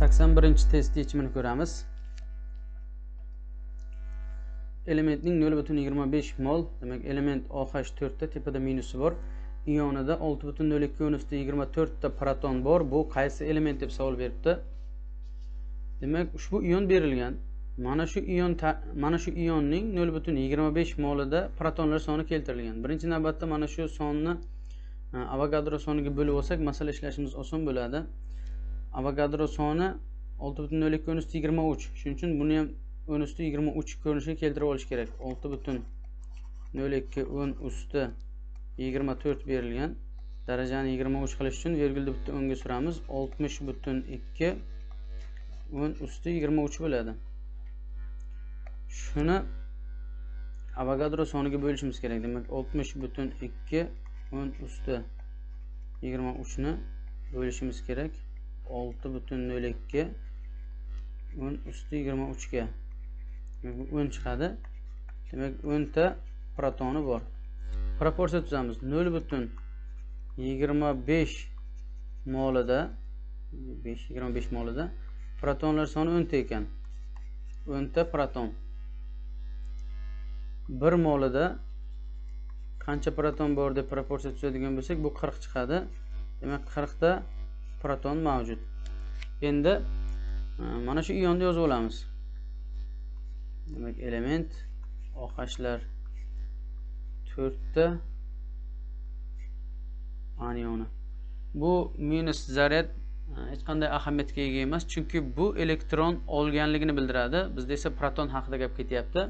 sakson birinchi test yechimini ko'ramiz. Elementning nol butun yigirma besh mol demak element oh to'rtta tepada minusi bor. Ionida olti butun nol ikki o'n ustida yigirma to'rtta proton bor. Bu qaysi element deb savol beribdi? Demak ushbu ion berilgan. Mana shu ion mana shu ionning nol butun yigirma besh molida protonlar soni keltirilgan. Birinchi navbatda mana shu sonni e, avogadro soniga bo'lib olsak masala ishlashimiz oson bo'ladi. Avogadro soni olti butun nol ikki o'n usti yigirma uch. Shuning uchun buni ham o'n usti yigirma uch ko'rinishiga keltirib olish kerak. olti butun nol ikki o'n usti yigirma to'rt berilgan. Darajani yigirma uch qilish uchun vergulni bitta o'nga suramiz. oltmish butun ikki o'n usti yigirma uch bo'ladi. Shuni avogadro soniga bo'lishimiz kerak. Demak oltmish butun ikki o'n usti yigirma uchni bo'lishimiz kerak. Olti butun nol ikki o'n usti yigirma uchga. O'n chiqadi. Demak o'nta protoni bor. Proporsiya tuzamiz. Nol butun yigirma besh molida besh yigirma besh molida protonlar soni o'nta ekan. O'nta proton. Bir molida qancha proton bor deb proporsiya tuzadigan bo'lsak bu qirq chiqadi. Demak qirqta proton mavjud. Endi e, mana shu ionni yozib olamiz. Demak element ohlar to'rtta anioni. Bu minus zaryad e, hech qanday ahamiyatga ega emas chunki bu elektron olganligini bildiradi. Bizda esa proton haqida gap ketyapti.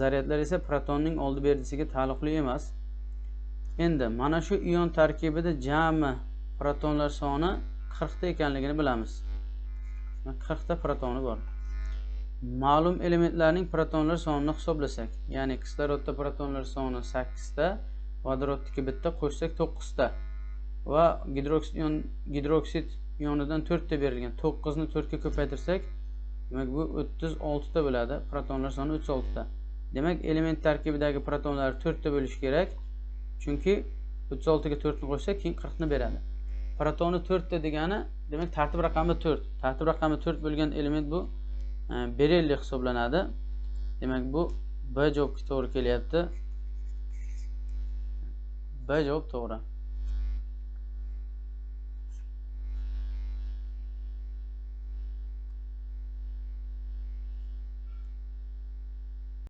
Zaryadlar esa protonning oldi berdisiga taalluqli emas. Endi mana shu ion tarkibida jami protonlar soni qirqta ekanligini bilamiz. Qirqta protoni bor. Ma'lum elementlarning protonlar sonini hisoblasak ya'ni kislorodda protonlar soni sakkizta vodorodniki bitta qo'shsak to'qqizta va gidroksid ion gidroksid ionidan to'rtta berilgan to'qqizni to'rtga ko'paytirsak demak bu o'ttiz oltita bo'ladi protonlar soni o'ttiz oltita. Demak element tarkibidagi protonlar to'rtta bo'lishi kerak chunki o'ttiz oltiga to'rtni qo'shsak keyin qirqni beradi. Protoni to'rtta degani demak tartib raqami to'rt. Tartib raqami to'rt bo'lgan element bu e, berelli hisoblanadi. Demak bu b javobga to'g'ri kelyapti. B javob to'g'ri.